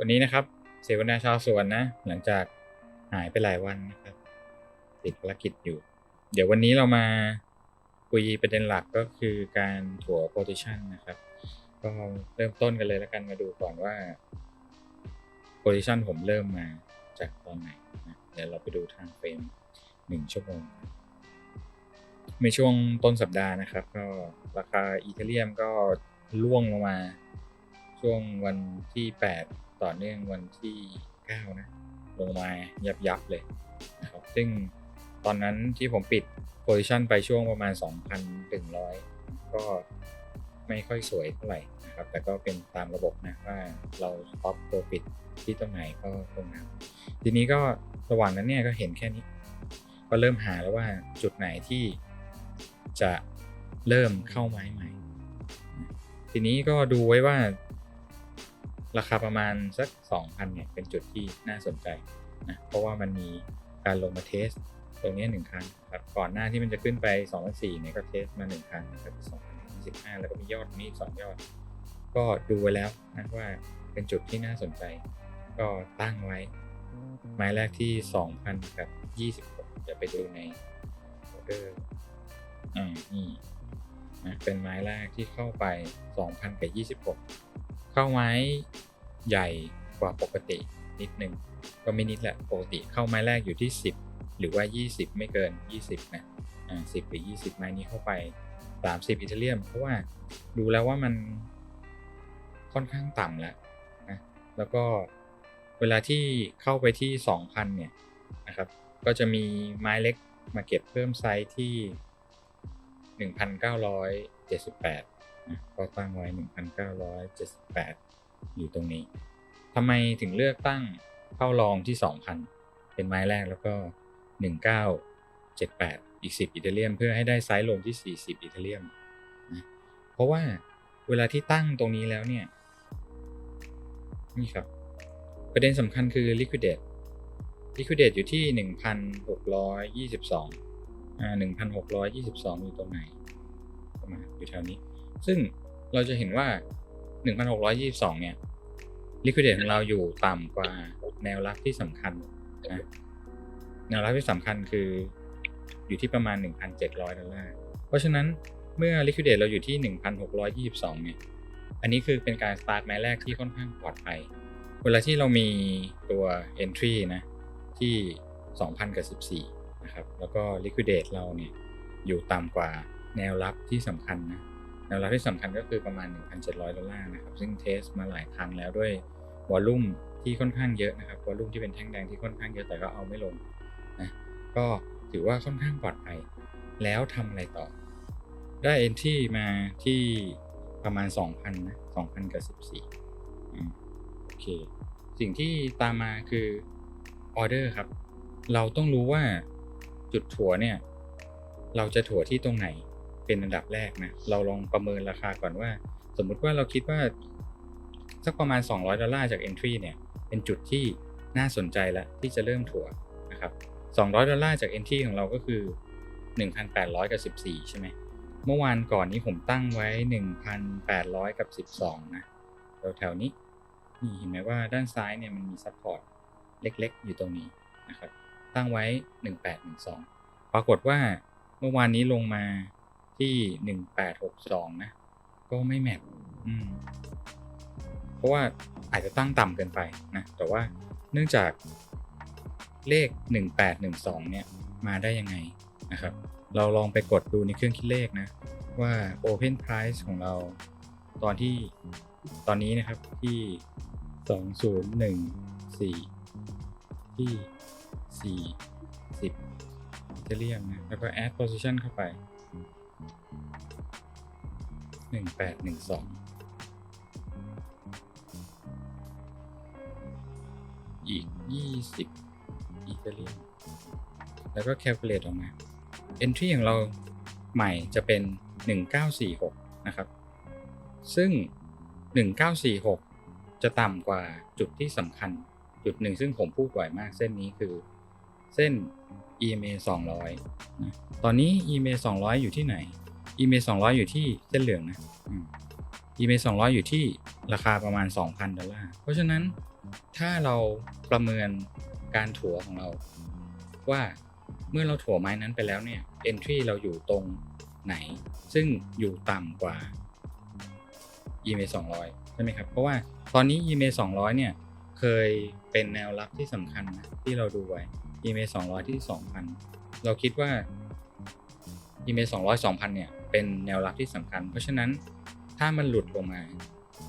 วันนี้นะครับ เสวนาชาวสวนนะ หลังจากหายไปหลายวันนะครับ ติดภารกิจอยู่ เดี๋ยววันนี้เรามาคุยประเด็นหลักก็คือการถัว position นะครับ ก็เริ่มต้นกันเลยแล้วกันมาดูก่อนว่า position ผมเริ่มมาจากตอนไหนนะเดี๋ยวเราไปดูทางเฟรมหนึ่งชั่วโมง ในช่วงต้นสัปดาห์นะครับ ก็ราคาอีเทเรียมก็ล่วงลงมา ช่วงวันที่ 8 ต่อเนื่องวันที่ 9 นะ ลงมายับยับเลยนะครับซึ่งตอนนั้นที่ผมปิดโพซิชันไปช่วงประมาณ 2,100 ก็ไม่ค่อยสวยเท่าไหร่นะครับ แต่ก็เป็นตามระบบนะว่าเราสต็อปโปรฟิตที่ตรงไหนก็ตรงนั้น ทีนี้ก็ระหว่างนั้นเนี่ยก็เห็นแค่นี้ ก็เริ่มหาแล้วว่าจุดไหนที่จะเริ่มเข้าไม้ใหม่ ทีนี้ก็ดูไว้ว่า ราคาประมาณสัก 2,000เนี่ยเป็นจุดที่น่าสนใจนะเพราะว่ามันมีการลงมาเทสตรงนี้หนึ่งครั้งครับก่อนหน้าที่มันจะขึ้นไป2,004เนี่ยก็เทสมาหนึ่งครั้งครับที่2,025แล้วก็มียอดตรงนี้อีกสองยอด ก็ดูไว้แล้วนะว่าเป็นจุดที่น่าสนใจ ก็ตั้งไว้ไม้แรกที่ 2,000กับ26เดี๋ยวไปดูในออเดอร์อ่านี่นะเป็นไม้แรกที่เข้าไป 2,000กับ26 เข้าไม้ใหญ่กว่าปกตินิดนึงก็ไม่นิดแหละปกติเข้าไม้แรกอยู่ที่ 10 หรือว่า 20 ไม่เกิน 20นะอ่า10หรือ 20 ไม้นี้เข้าไป 30 อิตาเลียม เพราะว่าดูแล้วว่ามันค่อนข้างต่ำแล้วนะแล้วก็เวลาที่เข้าไปที่ 2,000 เนี่ยนะครับก็จะมีไม้เล็กมาเก็บเพิ่มไซส์ที่ 1,978นะ ก็ตั้งไว้ 1,978 อยู่ตรงนี้ทำไมถึงเลือกตั้งเข้ารองที่ 2,000 เป็นไม้แรกแล้วก็ 1978 อีก 10 อิตาเลียม เพื่อให้ได้ไซส์ลงที่ 40 อิตาเลียมนะเพราะว่าเวลาที่ตั้งตรงนี้แล้วเนี่ย นี่ครับ ประเด็นสำคัญคือ liquidate liquidate อยู่ที่ 1,622อ่า1,622 อยู่ตรงไหนประมาณอยู่แถวนี้ ซึ่งเราจะเห็นว่า 1,622 เนี่ย liquidate ของเราอยู่ต่ำกว่าแนวรับที่สำคัญนะแนวรับที่สำคัญคืออยู่ที่ประมาณ 1,700 ดอลลาร์ เพราะฉะนั้นเมื่อ liquidate เราอยู่ที่ 1,622 เนี่ย อันนี้คือเป็นการ start ไม้แรกที่ค่อนข้างปลอดภัย เวลาที่เรามีตัว entry นะที่ 2,000กับ14 นะครับ แล้วก็ liquidate เราเนี่ยอยู่ต่ำกว่าแนวรับที่สำคัญนะ แนวรับที่สำคัญก็คือประมาณ 1,700 ดอลลาร์นะครับ ซึ่งเทสมาหลายครั้งแล้วด้วยวอลลุ่มที่ค่อนข้างเยอะนะครับวอลลุ่มที่เป็นแท่งแดงที่ค่อนข้างเยอะแต่ก็เอาไม่ลงนะก็ถือว่าค่อนข้างปลอดภัย แล้วทำอะไรต่อ ได้ entry มาที่ประมาณ 2,000นะ2,000กับ14อืมโอเค สิ่งที่ตามมาคือออเดอร์ครับ เราต้องรู้ว่าจุดถั่วเนี่ย เราจะถั่วที่ตรงไหน เป็นอันดับแรกนะเราลองประเมินราคาก่อนว่า สมมุติว่าเราคิดว่าสักประมาณ 200 ดอลลาร์จาก entry เนี่ยเป็นจุดที่น่าสนใจแล้วที่จะเริ่มถัวนะครับ200 ดอลลาร์จาก entry ของเราก็คือ 1,800 กับ 14 ใช่ไหมเมื่อวานก่อนนี้ผมตั้งไว้ 1,800 กับ 12 นะแถวๆนี้นี่เห็นไหมว่าด้านซ้ายเนี่ยมันมีซัพพอร์ตเล็กๆ อยู่ตรงนี้นะครับตั้งไว้ 1812 ปรากฏว่าเมื่อวานนี้ลงมา ที่1862นะ ก็ไม่แมทเพราะว่าอาจจะตั้งต่ำเกินไปนะ แต่ว่าเนื่องจากเลข 1812 เนี่ย มาได้ยังไงนะครับ เราลองไปกดดูในเครื่องคิดเลขนะ ว่า Open Price ของเราตอนที่ตอนนี้นะครับที่ 2014 ที่ 40 จะเรียกนะ แล้วก็ add position เข้าไป 1812อีก20อีเทเรียมแล้วก็ calculate ออกมา entry ของเราใหม่จะเป็น 1946 นะครับ ซึ่ง 1946 จะต่ำกว่าจุดที่สำคัญจุดหนึ่งซึ่งผมพูดบ่อยมากเส้นนี้คือเส้น EMA 200นะตอนนี้ EMA 200 อยู่ที่ไหน EMA 200อยู่ที่เส้นเหลืองนะอืม EMA 200อยู่ที่ราคาประมาณ 2,000 ดอลลาร์ เพราะฉะนั้นถ้าเราประเมินการถัวของเรา ว่าเมื่อเราถัวไม้นั้นไปแล้วเนี่ย entry เราอยู่ตรงไหน ซึ่งอยู่ต่ำกว่า EMA 200 ใช่ไหมครับ เพราะว่าตอนนี้ EMA 200 เนี่ย เคยเป็นแนวรับที่สำคัญนะที่เราดูไว้ EMA 200 ที่ 2,000 เราคิดว่า EMA 200 2,000 เนี่ย เป็นแนวรับที่สำคัญ เพราะฉะนั้นถ้ามันหลุดลงมา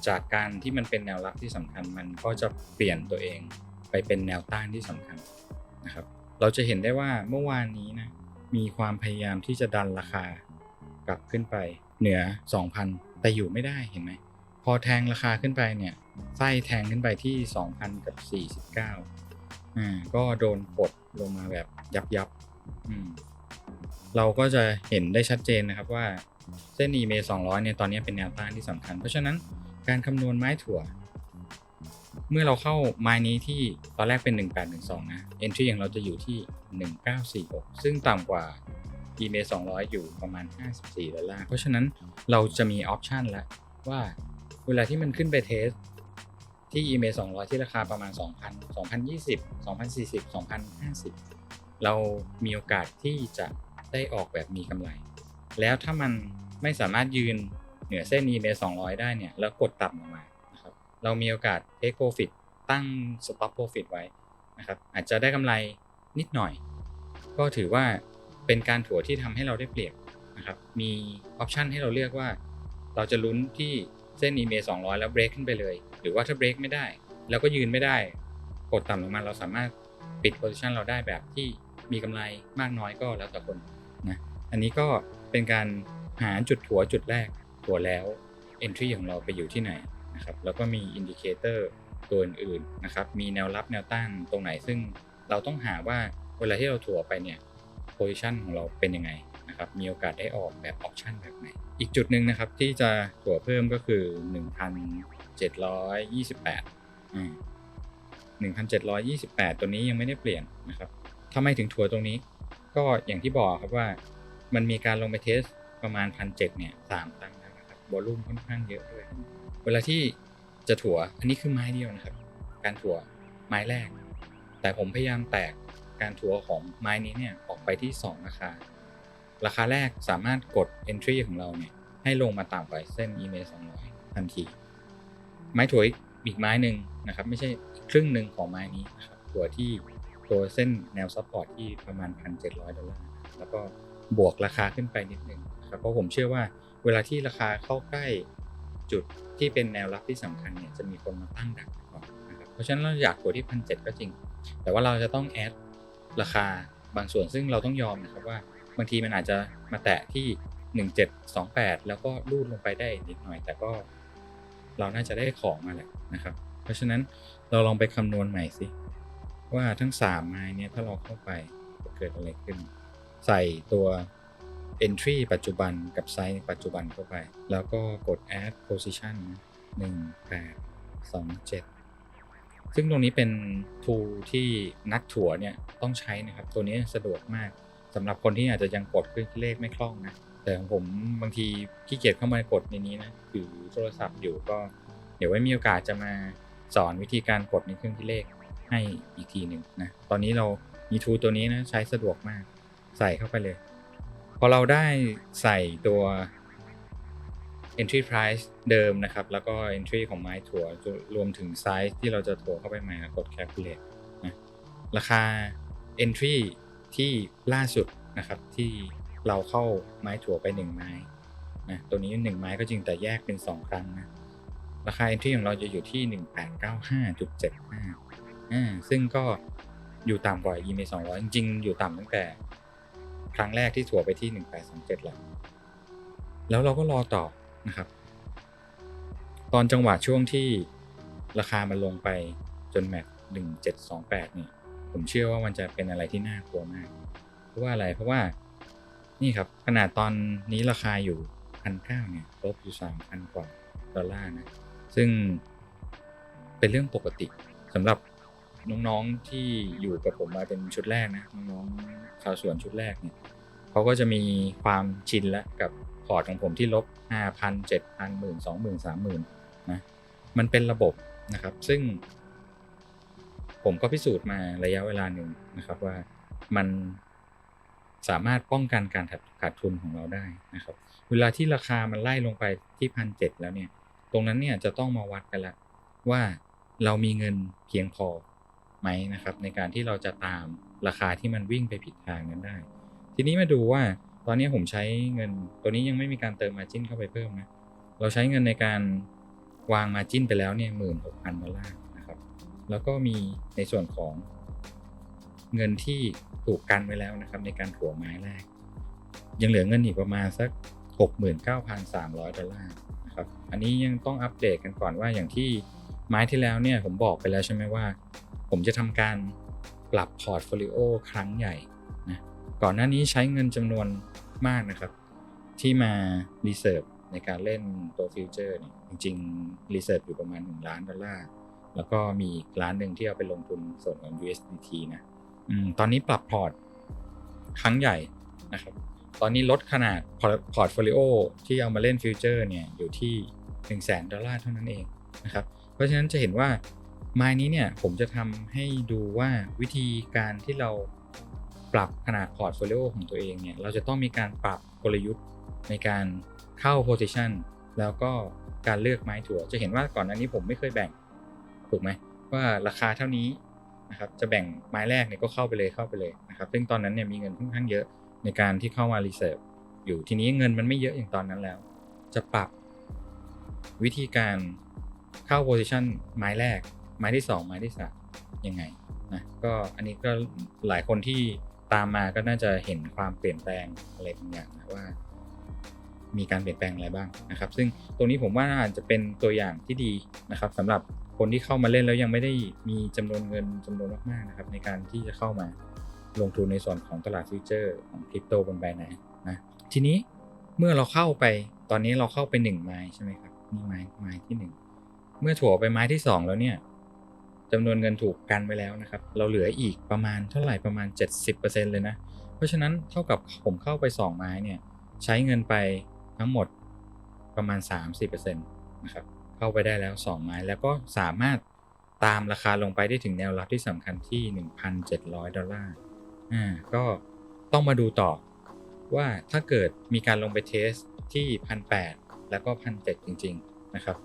จากการที่มันเป็นแนวรับที่สำคัญ มันก็จะเปลี่ยนตัวเองไปเป็นแนวต้านที่สำคัญนะครับ เราจะเห็นได้ว่าเมื่อวานนี้นะมีความพยายามที่จะดันราคากลับขึ้นไปเหนือ 2,000 แต่อยู่ไม่ได้เห็นไหมพอแทงราคาขึ้นไปเนี่ยไส้แทงขึ้นไปที่ 2,000 กับ 49อ่าก็โดนกดลงมาแบบยับยับอืม เราก็จะเห็นได้ชัดเจนนะครับว่าเส้น EMA 200 เนี่ยตอนนี้เป็นแนวต้านที่สำคัญ เพราะฉะนั้นการคำนวณไม้ถั่ว เมื่อเราเข้าไม้นี้ที่ตอนแรกเป็น 1812 นะ entry อย่างเราจะอยู่ที่ 1946 ซึ่งต่ำกว่า EMA 200 อยู่ประมาณ 54 ดอลลาร์ เพราะฉะนั้นเราจะมีออปชันแล้วว่าเวลาที่มันขึ้นไปเทสที่ EMA 200 ที่ราคาประมาณ 2,000 2,020 2,040 2,050 เรามีโอกาสที่จะ ได้ออกแบบมีกำไร แล้วถ้ามันไม่สามารถยืนเหนือเส้น EMA 200 ได้เนี่ย แล้วกดต่ำลงมานะครับเรามีโอกาส take profit ตั้ง stop profit ไว้นะครับอาจจะได้กำไรนิดหน่อย ก็ถือว่าเป็นการถัวที่ทำให้เราได้เปรียบนะครับมีออปชันให้เราเลือกว่า เราจะลุ้นที่เส้น EMA 200 แล้วเบรกขึ้นไปเลย หรือว่าถ้าเบรกไม่ได้ แล้วก็ยืนไม่ได้ กดต่ำลงมาเราสามารถปิดโพซิชันเราได้แบบที่มีกำไรมากน้อยก็แล้วแต่คน อันนี้ก็เป็นการหาจุดถัวจุดแรกถัวแล้ว entry ของเราไปอยู่ที่ไหนนะครับแล้วก็มีอินดิเคเตอร์ตัวอื่นๆนะครับมีแนวรับแนวต้านตรงไหนซึ่งเราต้องหาว่าเวลาที่เราถัวไปเนี่ย position ของเราเป็นยังไงนะครับมีโอกาสได้ออกแบบออปชันแบบไหน อีกจุดหนึ่งนะครับที่จะถัวเพิ่มก็คือ 1,728อืม1,728 ตัวนี้ยังไม่ได้เปลี่ยนนะครับทำไมถึงถัวตรงนี้ ก็อย่างที่บอกครับว่า มันมีการลงไปเทสประมาณ1,700เนี่ยสามครั้งแล้วนะครับวอลุ่มค่อนข้างเยอะด้วยเวลาที่จะถัวอันนี้คือไม้เดียวนะครับ การถัวไม้แรก แต่ผมพยายามแตกการถั่วของไม้นี้เนี่ยออกไปที่ 2 ราคา ราคาแรกสามารถกด entry ของเราเนี่ยให้ลงมาต่ำกว่าเส้น EMA 200 ทันที ไม้ถั่วอีกไม้หนึ่งนะครับ ไม่ใช่ครึ่งหนึ่งของไม้นี้นะครับถัวที่ตัวเส้นแนวซัพพอร์ตที่ประมาณ 1,700 ดอลลาร์แล้วก็ บวกราคาขึ้นไปนิดนึงครับเพราะผมเชื่อว่าเวลาที่ราคาเข้าใกล้จุดที่เป็นแนวรับที่สำคัญเนี่ยจะมีคนมาตั้งดักก่อนนะครับเพราะฉะนั้นเราอยากตัวที่พันเก็จริง แต่ว่าเราจะต้องแอดราคาบางส่วนซึ่งเราต้องยอมนะครับว่าบางทีมันอาจจะมาแตะที่ 1728 แล้วก็ลูดลงไปได้นิดหน่อย แต่ก็เราน่าจะได้ของมาแหละนะครับ เพราะฉะนั้นเราลองไปคำนวณใหม่สิว่าทั้ง3ไม้นี่ยถ้าเราเข้าไปจะเกิดอะไรขึ้น ใส่ตัว entry ปัจจุบันกับ size ปัจจุบันเข้าไป แล้วก็กด add position 1 8 2 7 ซึ่งตรงนี้เป็น tool ที่นักถั่วเนี่ยต้องใช้นะครับ ตัวนี้สะดวกมากสำหรับคนที่อาจจะยังกดเครื่องคิดเลขไม่คล่องนะ แต่ของผมบางทีขี้เกียจเข้ามากดในนี้นะถือโทรศัพท์อยู่ก็ เดี๋ยวไว้มีโอกาสจะมาสอนวิธีการกดในเครื่องคิดเลขให้อีกทีหนึ่งนะ ตอนนี้เรามี tool ตัวนี้นะใช้สะดวกมาก ใส่เข้าไปเลย พอเราได้ใส่ตัว entry price เดิมนะครับ แล้วก็ entry ของไม้ถั่วรวมถึงไซส์ที่เราจะถั่วเข้าไปใหม่กด calculate นะราคา entry ที่ล่าสุดนะครับที่เราเข้าไม้ถั่วไป 1 ไม้นะตัวนี้ 1 ไม้ก็จริงแต่แยกเป็น 2 ครั้งนะราคา entry ของเราจะอยู่ที่ 1895.75อ่าซึ่งก็อยู่ต่ำกว่า EMA 200 จริงๆอยู่ต่ำตั้งแต่ ครั้งแรกที่ถัวไปที่ 1827แหล้วแล้วเราก็รอต่อนะครับ ตอนจังหวะช่วงที่ราคามันลงไปจนแมท1728เนี่ย ผมเชื่อว่ามันจะเป็นอะไรที่น่ากลัวมาก เพราะว่าอะไร เพราะว่านี่ครับขนาดตอนนี้ราคาอยู่พันเก้าเนี่ยลบอยู่สามพันกว่าดอลลาร์นะ ซึ่งเป็นเรื่องปกติสำหรับ น้องๆที่อยู่กับผมมาเป็นชุดแรกนะน้องๆชาวสวนชุดแรกเนี่ยเขาก็จะมีความชินแล้วกับพอร์ตของผมที่ลบ 5,000 7,000 1 20,000 30,000นะมันเป็นระบบนะครับ ซึ่ง ผมก็พิสูจน์มาระยะเวลาหนึ่งนะครับว่ามันสามารถป้องกันการขาดทุนของเราได้นะครับ เวลาที่ราคามันไล่ลงไปที่พันเแล้วเนี่ย ตรงนั้นเนี่ยจะต้องมาวัดกันละว่าเรามีเงินเพียงพอ ไหมนะครับ ในการที่เราจะตามราคาที่มันวิ่งไปผิดทางนั้นได้ ทีนี้มาดูว่าตอนนี้ผมใช้เงินตัวนี้ยังไม่มีการเติมมาจิ้นเข้าไปเพิ่มนะเราใช้เงินในการวางมาจิ้นไปแล้วเนี่ยหมื่นหกพันดอลลาร์นะครับ แล้วก็มีในส่วนของเงินที่ถูกกันไว้แล้วนะครับ ในการถัวไม้แรก ยังเหลือเงินอีกประมาณสัก 69,300 ดอลลาร์นะครับ อันนี้ยังต้องอัปเดตกันก่อนว่าอย่างที่ไม้ที่แล้วเนี่ยผมบอกไปแล้วใช่ไหมว่า ผมจะทำการปรับพอร์ตโฟลิโอครั้งใหญ่นะก่อนหน้านี้ใช้เงินจำนวนมากนะครับ ที่มารีเซิร์ฟในการเล่นตัวฟิวเจอร์เนี่ยจริงๆรีเซิร์ฟอยู่ประมาณ 1 ล้านดอลลาร์ แล้วก็มีอีกล้านหนึ่งที่เอาไปลงทุนส่วนของ USDT นะอตอนนี้ปรับพอร์ตครั้งใหญ่นะครับ ตอนนี้ลดขนาดพอร์ตโฟลิโอที่เอามาเล่นฟิวเจอร์เนี่ยอยู่ที่ 1 0 0 0 0แสนดอลลาร์เท่านั้นเองนะครับ เพราะฉะนั้นจะเห็นว่า ไม้นี้เนี่ยผมจะทำให้ดูว่าวิธีการที่เราปรับขนาดพอร์ตโฟลิโอของตัวเองเนี่ยเราจะต้องมีการปรับกลยุทธ์ในการเข้าโพซิชันแล้วก็การเลือกไม้ถั่ว จะเห็นว่าก่อนหน้านี้ผมไม่เคยแบ่งถูกไหมว่าราคาเท่านี้นะครับจะแบ่งไม้แรกเนี่ยก็เข้าไปเลยเข้าไปเลยนะครับซึ่งตอนนั้นเนี่ยมีเงินค่อนข้างเยอะในการที่เข้ามารีเซิร์ฟอยู่ทีนี้เงินมันไม่เยอะอย่างตอนนั้นแล้ว จะปรับวิธีการเข้าโพซิชันไม้แรก ไม้ที่2ไม้ที่3ยังไงนะก็อันนี้ก็หลายคนที่ตามมาก็น่าจะเห็นความเปลี่ยนแปลงอะไรบางอย่างนะว่า มีการเปลี่ยนแปลงอะไรบ้างนะครับ ซึ่งตรงนี้ผมว่าอาจจะเป็นตัวอย่างที่ดีนะครับสำหรับคนที่เข้ามาเล่นแล้วยังไม่ได้มีจำนวนเงินจำนวนมากๆนะครับ ในการที่จะเข้ามาลงทุนในส่วนของตลาดฟิวเจอร์ของคริปโตบนแบรนนะนะทีนี้เมื่อเราเข้าไปตอนนี้เราเข้าไป1ไม้ใช่ไหมครับนี่ไม้ไม้ที่ 1 เมื่อถั่วไปไม้ที่ 2 แล้วเนี่ย จำนวนเงินถูกกันไปแล้วนะครับ เราเหลืออีกประมาณเท่าไหร่ประมาณ 70%เลยนะ เพราะฉะนั้นเท่ากับผมเข้าไป 2 ไม้เนี่ยใช้เงินไปทั้งหมดประมาณ 30%นะครับเข้าไปได้แล้ว 2 ไม้แล้วก็สามารถตามราคาลงไปได้ถึงแนวรับที่สำคัญที่ 1,700 ดอลลาร์อ่าก็ต้องมาดูต่อว่าถ้าเกิดมีการลงไปเทสที่ 1,800 แล้วก็ 1,700 จริง ๆ นะครับ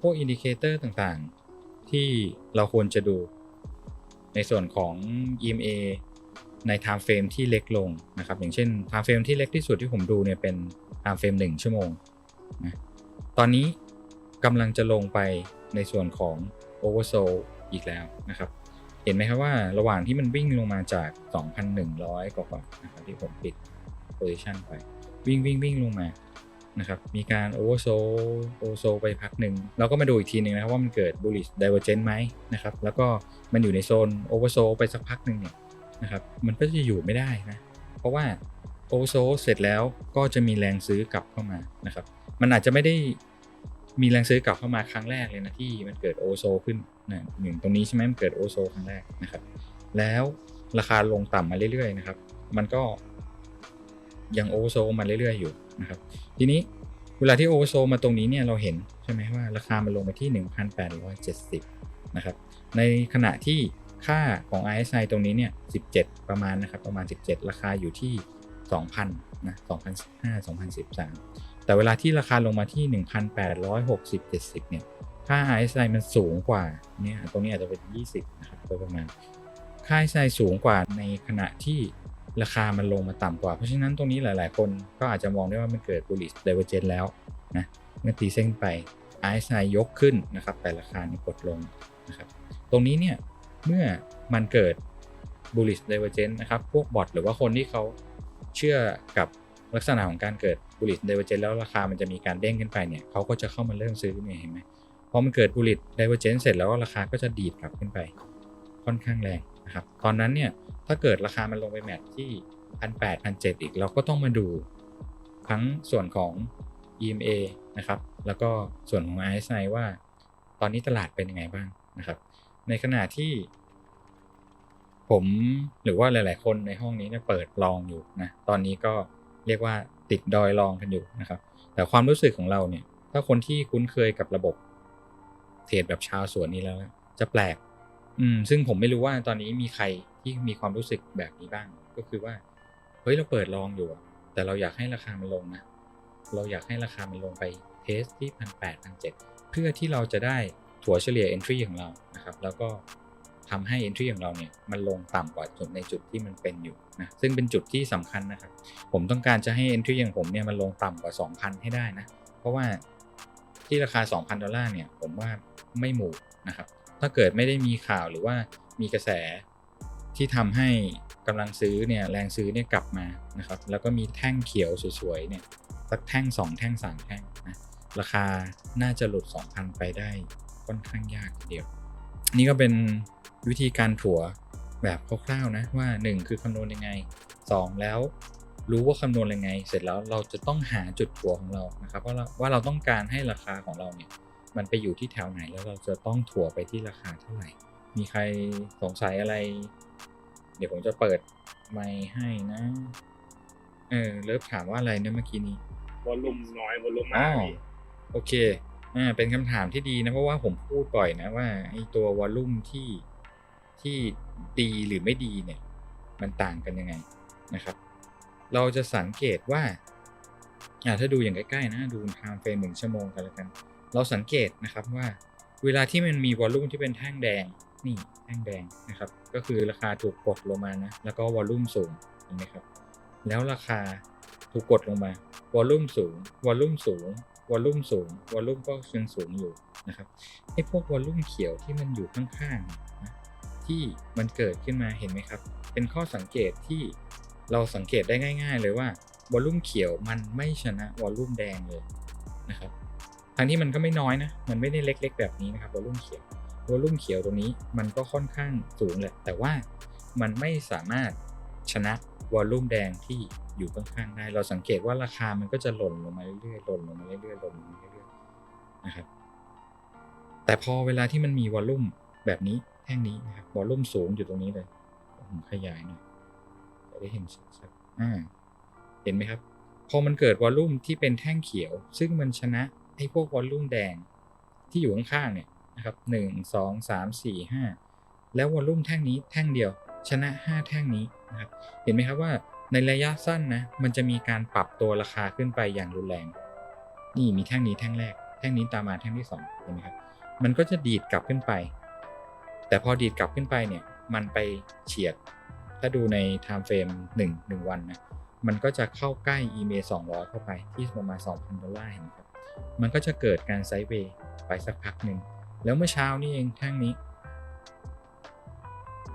พวกอินดิเคเตอร์ต่างๆ ที่เราควรจะดู ในส่วนของ EMA ใน time frame ที่เล็กลงนะครับ อย่างเช่น time frame ที่เล็กที่สุดที่ผมดูเนี่ยเป็น time frame 1 ชั่วโมงนะตอนนี้กำลังจะลงไปในส่วนของ oversold อีกแล้วนะครับ เห็นไหมครับว่าระหว่างที่มันวิ่งลงมาจาก 2,100 กว่าๆนะครับที่ผมปิด position ไป วิ่งวิ่งวิ่งลงมา นะครับ มีการ oversold oversold ไปพักหนึ่งเราก็มาดูอีกทีหนึ่งนะครับว่ามันเกิด bullish divergence ไหมนะครับ แล้วก็มันอยู่ในโซน oversold ไปสักพักหนึ่งเนี่ยนะครับ มันก็จะอยู่ไม่ได้นะ เพราะว่า oversold เสร็จแล้วก็จะมีแรงซื้อกลับเข้ามานะครับ มันอาจจะไม่ได้มีแรงซื้อกลับเข้ามาครั้งแรกเลยนะที่มันเกิดโอโซขึ้นนะหนึ่งตรงนี้ใช่ไหมมันเกิดโอโซครั้งแรกนะครับ แล้วราคาลงต่ำมาเรื่อยๆนะครับ มันก็ ยังโอเวอร์โซมาเรื่อยๆอยู่นะครับ ทีนี้เวลาที่โอเวอร์โซมาตรงนี้เนี่ยเราเห็นใช่ไหมว่าราคามันลงมาที่ 1,870 นะครับ ในขณะที่ค่าของ RSI ตรงนี้เนี่ย 17 ประมาณนะครับ ประมาณ 17 ราคาอยู่ที่ 2,000นะ2015 2013 แต่เวลาที่ราคาลงมาที่ 1,860 70 เนี่ย ค่า RSI มันสูงกว่าเนี่ยตรงนี้อาจจะเป็น 20 นะครับโดยประมาณ ค่า RSI สูงกว่าในขณะที่ ราคามันลงมาต่ำกว่า เพราะฉะนั้นตรงนี้หลาย ๆ คนก็อาจจะมองได้ว่ามันเกิด bullish divergence แล้วนะเมื่อตีเส้นไป RSI ยกขึ้นนะครับแต่ราคานี่กดลงนะครับตรงนี้เนี่ยเมื่อมันเกิด bullish divergence นะครับพวกบอทหรือว่าคนที่เขาเชื่อกับลักษณะของการเกิด bullish divergence แล้วราคามันจะมีการเด้งขึ้นไปเนี่ยเขาก็จะเข้ามาเริ่มซื้อเนี่ยเห็นไหมพอมันเกิด bullish divergence เสร็จแล้วราคาก็จะดีดกลับขึ้นไปค่อนข้างแรง นะครับตอนนั้นเนี่ยถ้าเกิดราคามันลงไปแมทที่พันแปดพันเจ็ดอีกเราก็ต้องมาดูทั้งส่วนของ EMA นะครับ แล้วก็ส่วนของ RSI ว่า ตอนนี้ตลาดเป็นยังไงบ้างนะครับ ในขณะที่ ผมหรือว่าหลาย ๆ คนในห้องนี้เนี่ยเปิดลองอยู่นะ ตอนนี้ก็เรียกว่าติดดอยลองกันอยู่นะครับ แต่ความรู้สึกของเราเนี่ย ถ้าคนที่คุ้นเคยกับระบบเทรดแบบชาวสวนนี้แล้ว จะแปลก อืมซึ่งผมไม่รู้ว่าตอนนี้มีใครที่มีความรู้สึกแบบนี้บ้าง ก็คือว่าเฮ้ยเราเปิดลองอยู่แต่เราอยากให้ราคามันลงนะเราอยากให้ราคามันลงไปเทสที่พันแปดพันเจ็ดเพื่อที่เราจะได้ถัวเฉลี่ย entry ของเรานะครับ แล้วก็ทำให้ entry ของเราเนี่ยมันลงต่ำกว่าจุดในจุดที่มันเป็นอยู่นะซึ่งเป็นจุดที่สำคัญนะครับ ผมต้องการจะให้ entry อย่างผมเนี่ยมันลงต่ำกว่า 2,000 ให้ได้นะ เพราะว่าที่ราคา 2,000 ดอลลาร์เนี่ยผมว่าไม่หมู่นะครับ ถ้าเกิดไม่ได้มีข่าวหรือว่ามีกระแสที่ทำให้กำลังซื้อเนี่ยแรงซื้อเนี่ยกลับมานะครับ แล้วก็มีแท่งเขียวสวยๆเนี่ยสักแท่ง 2 แท่ง 3 แท่งนะราคาน่าจะหลุด 2,000 ไปได้ค่อนข้างยากทีเดียว นี่ก็เป็นวิธีการถัวแบบคร่าวๆนะว่า 1 คือคำนวณยังไง 2 แล้วรู้ว่าคำนวณยังไง เสร็จแล้วเราจะต้องหาจุดถัวของเรานะครับว่าเราว่าเราต้องการให้ราคาของเราเนี่ย มันไปอยู่ที่แถวไหนแล้วเราจะต้องถั่วไปที่ราคาเท่าไหร่ มีใครสงสัยอะไร เดี๋ยวผมจะเปิดไมค์ให้นะ เออเลิฟถามว่าอะไรเนี่ยเมื่อกี้นี้วอลลุ่มน้อยวอลลุ่มอ๋มาอกโอเคอ่าเป็นคำถามที่ดีนะเพราะว่าผมพูดบ่อยนะว่าไอ้ตัววอลลุ่มที่ที่ดีหรือไม่ดีเนี่ย มันต่างกันยังไงนะครับ เราจะสังเกตว่าอ่าถ้าดูอย่างใกล้ๆนะ ดูไทม์เฟรมหนึ่งชั่วโมงกันแล้วกัน เราสังเกตนะครับว่าเวลาที่มันมีวอลลุ่มที่เป็นแท่งแดงนี่แท่งแดงนะครับ ก็คือราคาถูกกดลงมานะ แล้วก็วอลลุ่มสูงเห็นไหมครับ แล้วราคาถูกกดลงมาวอลลุ่มสูงวอลลุ่มสูงวอลลุ่มสูงวอลลุ่มก็ยังสูงอยู่นะครับไอ้พวกวอลลุ่มเขียวที่มันอยู่ข้างๆนะที่มันเกิดขึ้นมาเห็นไหมครับ เป็นข้อสังเกตที่เราสังเกตได้ง่าย ๆ เลยว่าวอลลุ่มเขียวมันไม่ชนะวอลลุ่มแดงเลยนะครับ ทั้งที่มันก็ไม่น้อยนะ มันไม่ได้เล็ก ๆ แบบนี้นะครับวอลลุ่มเขียววอลลุ่มเขียวตรงนี้มันก็ค่อนข้างสูงแหละ แต่ว่ามันไม่สามารถชนะวอลลุ่มแดงที่อยู่ข้างๆได้ เราสังเกตว่าราคามันก็จะหล่นลงมาเรื่อยๆ หล่นลงมาเรื่อยๆ หล่นลงมาเรื่อยๆ นะครับ แต่พอเวลาที่มันมีวอลลุ่มแบบนี้แท่งนี้นะครับ วอลลุ่มสูงอยู่ตรงนี้เลย ผมขยายหน่อยจะได้เห็นชัดๆอ่า เห็นไหมครับ พอมันเกิดวอลลุ่มที่เป็นแท่งเขียว ซึ่งมันชนะ ไอ้พวกวอลลุ่มแดงที่อยู่ข้างๆเนี่ยนะครับหนึ่งสองสามสี่ห้าแล้ววอลลุ่มแท่งนี้แท่งเดียว ชนะห้าแท่งนี้นะครับเห็นไหมครับว่าในระยะสั้นนะมันจะมีการปรับตัวราคาขึ้นไปอย่างรุนแรง นี่มีแท่งนี้แท่งแรก แท่งนี้ตามมาแท่งที่สองเห็นไหมครับมันก็จะดีดกลับขึ้นไป แต่พอดีดกลับขึ้นไปเนี่ยมันไปเฉียด ถ้าดูใน time frame 1 1 วันนะมันก็จะเข้าใกล้ EMA 200 เข้าไปที่ประมาณ2,000ดอลลาร์เห็นไหมครับ มันก็จะเกิดการไซด์เวย์ไปสักพักหนึ่ง แล้วเมื่อเช้านี่เองแท่งนี้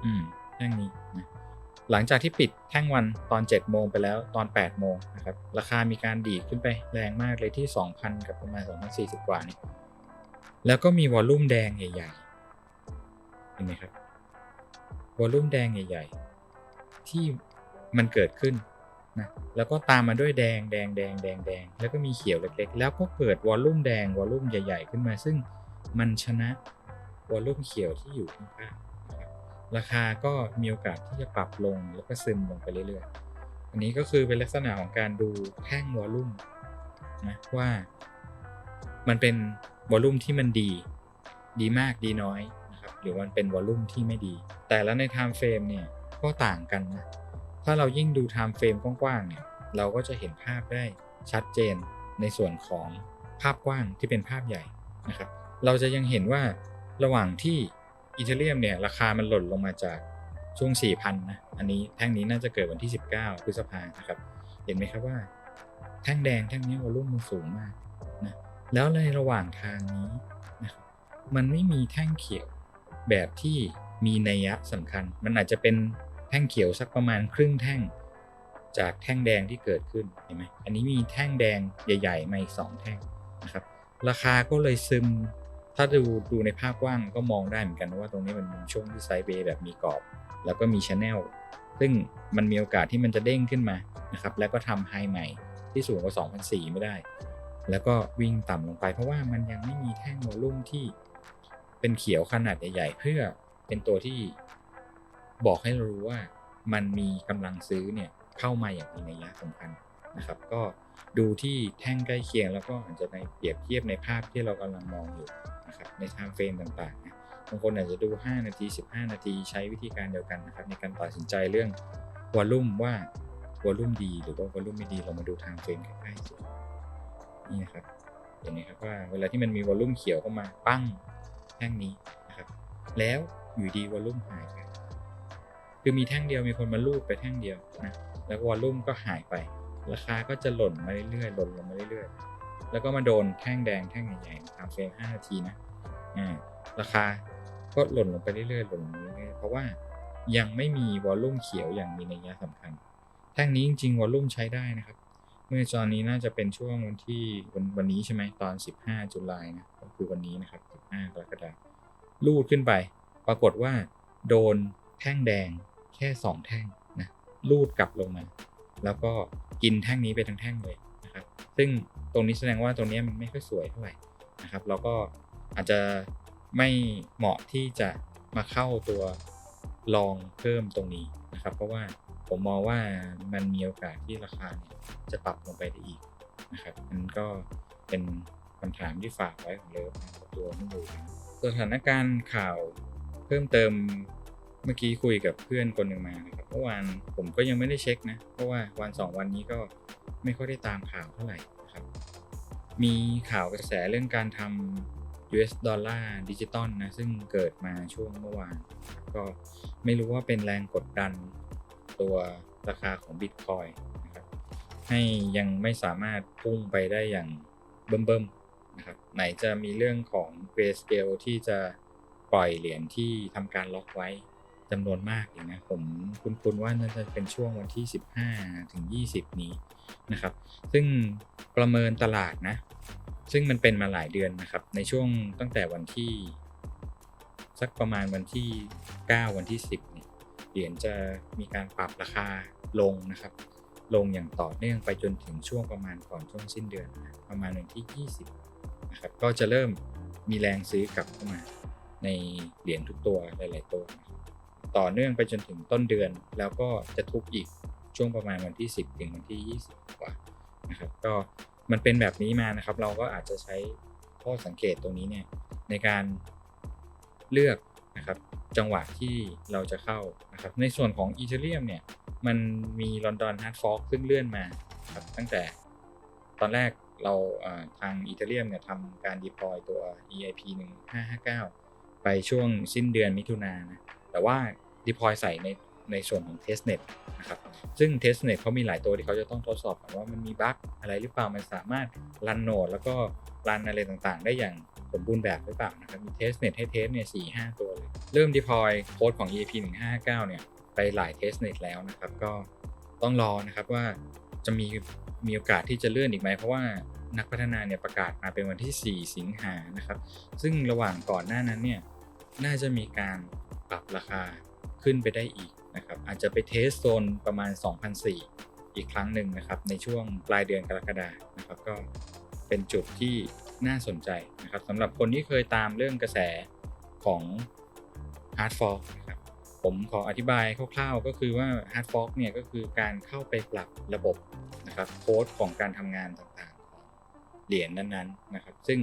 อืมแท่งนี้นะหลังจากที่ปิดแท่งวันตอน 7 โมงไปแล้วตอน 8 โมงนะครับ ราคามีการดีขึ้นไปแรงมากเลยที่ 2,000 กับประมาณ 2,040 กว่านี่แล้วก็มีวอลลุ่มแดงใหญ่ๆเห็นไหมครับวอลลุ่มแดงใหญ่ ๆ ที่มันเกิดขึ้น นะแล้วก็ตามมาด้วยแดงแดงแดงแดงแดงแล้วก็มีเขียวเล็กๆ แล้วก็เกิดวอลลุ่มแดงวอลลุ่มใหญ่ ๆ ขึ้นมา ซึ่งมันชนะวอลลุ่มเขียวที่อยู่ข้างๆนะครับราคาก็มีโอกาสที่จะปรับลงแล้วก็ซึมลงไปเรื่อยๆ อันนี้ก็คือเป็นลักษณะของการดูแท่งวอลลุ่มนะว่ามันเป็นวอลลุ่มที่มันดี ดีมากดีน้อยนะครับหรือมันเป็นวอลลุ่มที่ไม่ดี แต่แล้วใน time frame เนี่ยก็ต่างกันนะ ถ้าเรายิ่งดู time frame กว้างๆเนี่ยเราก็จะเห็นภาพได้ชัดเจนในส่วนของภาพกว้างที่เป็นภาพใหญ่นะครับ เราจะยังเห็นว่าระหว่างที่อีเทเรียมเนี่ยราคามันหล่นลงมาจากช่วง 4,000 นะ อันนี้แท่งนี้น่าจะเกิดวันที่ 19 พฤษภานะครับ เห็นไหมครับว่า แท่งแดงแท่งนี้วอลลุ่มมันสูงมากนะแล้วในระหว่างทางนี้นะครับมันไม่มีแท่งเขียวแบบที่มีนัยยะสำคัญ มันอาจจะเป็น แท่งเขียวสักประมาณครึ่งแท่ง จากแท่งแดงที่เกิดขึ้นเห็นไหมอันนี้มีแท่งแดงใหญ่ๆมาอีกสองแท่งนะครับ ราคาก็เลยซึมถ้าดูดูในภาพกว้างก็มองได้เหมือนกันว่าตรงนี้มันเป็นช่วงที่ไซด์เบย์แบบมีกรอบ แล้วก็มีชแนลซึ่งมันมีโอกาสที่มันจะเด้งขึ้นมานะครับแล้วก็ทำไฮใหม่ที่สูงกว่า2,004ไม่ได้ แล้วก็วิ่งต่ำลงไปเพราะว่ามันยังไม่มีแท่งวอลลุ่มที่เป็นเขียวขนาดใหญ่ ๆ เพื่อเป็นตัวที่ บอกให้เรารู้ว่ามันมีกำลังซื้อเนี่ยเข้ามาอย่างมีนัยยะสำคัญนะครับ ก็ดูที่แท่งใกล้เคียงแล้วก็อาจจะในเปรียบเทียบในภาพที่เรากำลังมองอยู่นะครับใน time frame ต่างๆนะบางคนอาจจะดู 5 นาที 15 นาทีใช้วิธีการเดียวกันนะครับในการตัดสินใจเรื่องวอลลุ่มว่าวอลลุ่มดีหรือว่าวอลลุ่มไม่ดีเรามาดูทางเฟรมใกล้ๆสินี่นะครับเห็นไหมครับว่าเวลาที่มันมีวอลลุ่มเขียวเข้ามาปั้งแท่งนี้นะครับ แล้วอยู่ดีวอลลุ่มหายไป คือมีแท่งเดียวมีคนมาลูดไปแท่งเดียวนะแล้ววอลลุ่มก็หายไป ราคาก็จะหล่นมาเรื่อยๆหล่นลงมาเรื่อยๆ แล้วก็มาโดนแท่งแดงแท่งใหญ่ๆตามเฟรม5นาทีนะอ่าราคาก็หล่นลงไปเรื่อยๆหล่นลงเรื่อยๆเพราะว่ายังไม่มีวอลลุ่มเขียวอย่างมีนัยสำคัญ แท่งนี้จริงๆวอลลุ่มใช้ได้นะครับ เมื่อตอนนี้น่าจะเป็นช่วงวันที่วันวันนี้ใช่ไหมตอน 15 จุลายนะก็คือวันนี้นะครับ 15 กรกฎาคมลูดขึ้นไป ปรากฏว่า โดนแท่งแดง ค่2แท่งนะลูดกลับลงมา แล้วก็กินแท่งนี้ไปทั้งแท่งเลยนะครับ ซึ่งตรงนี้แสดงว่าตรงนี้มันไม่ค่อยสวยเท่าไหร่นะครับเราก็อาจจะไม่เหมาะที่จะมาเข้าตัวลองเพิ่มตรงนี้นะครับ เพราะว่าผมมองว่ามันมีโอกาสที่ราคาเนี่ยจะปรับลงไปได้อีกนะครับมันก็เป็นคำถามที่ฝากไว้ของเลิฟตัวไม่อยู่นะสถานการณ์ข่าวเพิ่มเติม เมื่อกี้คุยกับเพื่อนคนหนึ่งมานะครับเมื่อวานผมก็ยังไม่ได้เช็คนะ เพราะว่าวันสองวันนี้ก็ไม่ค่อยได้ตามข่าวเท่าไหร่นะครับ มีข่าวกระแสเรื่องการทำ US ดอลลาร์ดิจิตอลนะ ซึ่งเกิดมาช่วงเมื่อวาน ก็ไม่รู้ว่าเป็นแรงกดดันตัวราคาของ Bitcoin นะครับ ให้ยังไม่สามารถพุ่งไปได้อย่างเบิ่มๆนะครับ ไหนจะมีเรื่องของ Grayscale ที่จะปล่อยเหรียญที่ทำการล็อกไว้ จำนวนมากอย่างนะผมคุ้นๆว่าน่าจะเป็นช่วงวันที่ 15 ถึง 20 นี้นะครับ ซึ่งประเมินตลาดนะ ซึ่งมันเป็นมาหลายเดือนนะครับ ในช่วงตั้งแต่วันที่ สักประมาณวันที่ 9 วันที่ 10เนี่ยเหรียญจะมีการปรับราคาลงนะครับ ลงอย่างต่อเนื่องไปจนถึงช่วงประมาณก่อนช่วงสิ้นเดือนนะประมาณวันที่ 20 นะครับ ก็จะเริ่มมีแรงซื้อกลับเข้ามาในเหรียญทุกตัวหลาย ๆ ตัวนะ ต่อเนื่องไปจนถึงต้นเดือน แล้วก็จะทุบอีกช่วงประมาณวันที่ 10 ถึงวันที่ 20 กว่านะครับก็มันเป็นแบบนี้มานะครับ เราก็อาจจะใช้ข้อสังเกตตรงนี้เนี่ยในการเลือกนะครับจังหวะที่เราจะเข้านะครับในส่วนของอีเทเรียมเนี่ยมันมีลอนดอนฮาร์ดฟอกซึ่งเลื่อนมาครับตั้งแต่ตอนแรกเราทางอีเทเรียมเนี่ยทำการ deploy ตัว EIP 1559 ไปช่วงสิ้นเดือนมิถุนายนนะ แต่ว่า deploy ใส่ในในส่วนของ testnet นะครับ ซึ่ง testnet เขามีหลายตัวที่เขาจะต้องทดสอบก่อนว่ามันมีบั๊กอะไรหรือเปล่า มันสามารถรันโนดแล้วก็รันอะไรต่างๆ ได้อย่างสมบูรณ์แบบหรือเปล่านะครับ มี testnet ให้เทสเนี่ยสี่ห้าตัวเลย เริ่ม deploy โค้ดของ EAP 159เนี่ยไปหลาย testnet แล้วนะครับ ก็ต้องรอนะครับว่าจะมีมีโอกาสที่จะเลื่อนอีกไหม เพราะว่านักพัฒนาเนี่ยประกาศมาเป็นวันที่ 4 สิงหานะครับ ซึ่งระหว่างก่อนหน้านั้นเนี่ยน่าจะมีการ ปรับราคาขึ้นไปได้อีกนะครับอาจจะไปเทสโซนประมาณ 2,004อีกครั้งหนึ่งนะครับในช่วงปลายเดือนกรกฎานะครับก็เป็นจุดที่น่าสนใจนะครับสำหรับคนที่เคยตามเรื่องกระแสของ Hard Fork นะครับผมขออธิบายคร่าวๆ ก็คือว่า Hard Fork เนี่ยก็คือการเข้าไปปรับระบบนะครับโค้ดของการทำงานต่างๆ ของเหรียญนั้นๆนะครับซึ่ง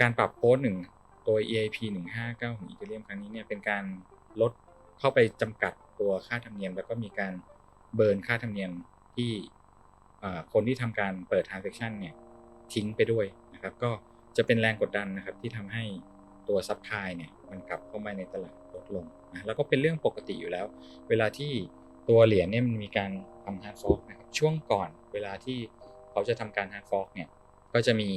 การปรับโค้ดหนึ่ง ตัว EIP 159 ของอีเทเรียมครั้งนี้เนี่ยเป็นการลดเข้าไปจำกัดตัวค่าธรรมเนียม แล้วก็มีการเบิร์นค่าธรรมเนียมที่คนที่ทำการเปิด transaction เนี่ยทิ้งไปด้วยนะครับก็จะเป็นแรงกดดันนะครับที่ทำให้ตัวซับพลายเนี่ยมันกลับเข้ามาในตลาดลดลงนะแล้วก็เป็นเรื่องปกติอยู่แล้ว เวลาที่ตัวเหรียญเนี่ยมันมีการทำฮาร์ดฟอกนะครับช่วงก่อนเวลาที่เขาจะทำการฮาร์ดฟอกเนี่ยก็จะมี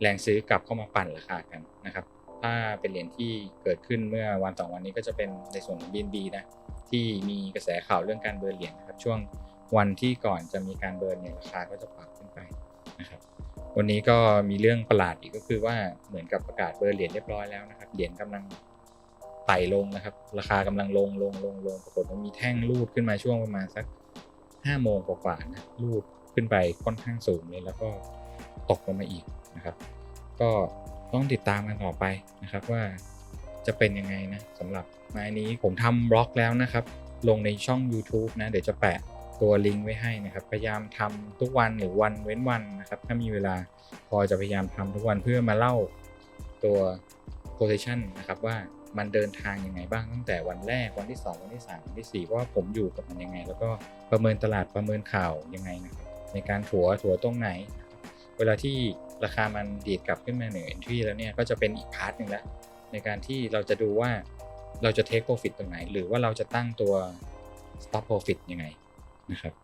แรงซื้อกลับเข้ามาปั่นราคากันนะครับ ถ้าเป็นเหรียญที่เกิดขึ้นเมื่อวันสองวันนี้ก็จะเป็นในส่วนของ BNB นะที่มีกระแสข่าวเรื่องการเบิร์นเหรียญนะครับช่วงวันที่ก่อนจะมีการเบิร์นเนี่ยราคาก็จะปรับขึ้นไปนะครับวันนี้ก็มีเรื่องประหลาดอีกก็คือว่าเหมือนกับประกาศเบิร์นเหรียญเรียบร้อยแล้วนะครับเหรียญกำลังไต่ลงนะครับ ราคากำลังลงลงลงลงปรากฏว่ามีแท่งรูดขึ้นมาช่วงประมาณสักห้าโมงกว่าๆนะรูดขึ้นไปค่อนข้างสูงเลยแล้วก็ตกลงมาอีก นะครับ ก็ต้องติดตามกันต่อไปนะครับว่าจะเป็นยังไงนะสำหรับไม้นี้ผมทำบล็อกแล้วนะครับ ลงในช่อง YouTube นะเดี๋ยวจะแปะตัวลิงก์ไว้ให้นะครับ พยายามทำทุกวันหรือวันเว้นวันนะครับ ถ้ามีเวลาพอจะพยายามทำทุกวันเพื่อมาเล่าตัว position นะครับว่ามันเดินทางยังไงบ้างตั้งแต่วันแรกวันที่ 2 วันที่ 3 วันที่ 4 ว่าผมอยู่กับมันยังไง แล้วก็ประเมินตลาดประเมินข่าวยังไงนะครับในการถัวถัวตรงไหน เวลาที่ราคามันดีดกลับขึ้นมาเหนือ entry แล้วเนี่ยก็จะเป็นอีกพาร์ทหนึ่งแล้วในการที่เราจะดูว่าเราจะ take profit ตรงไหน หรือว่าเราจะตั้งตัว stop profit ยังไงนะครับ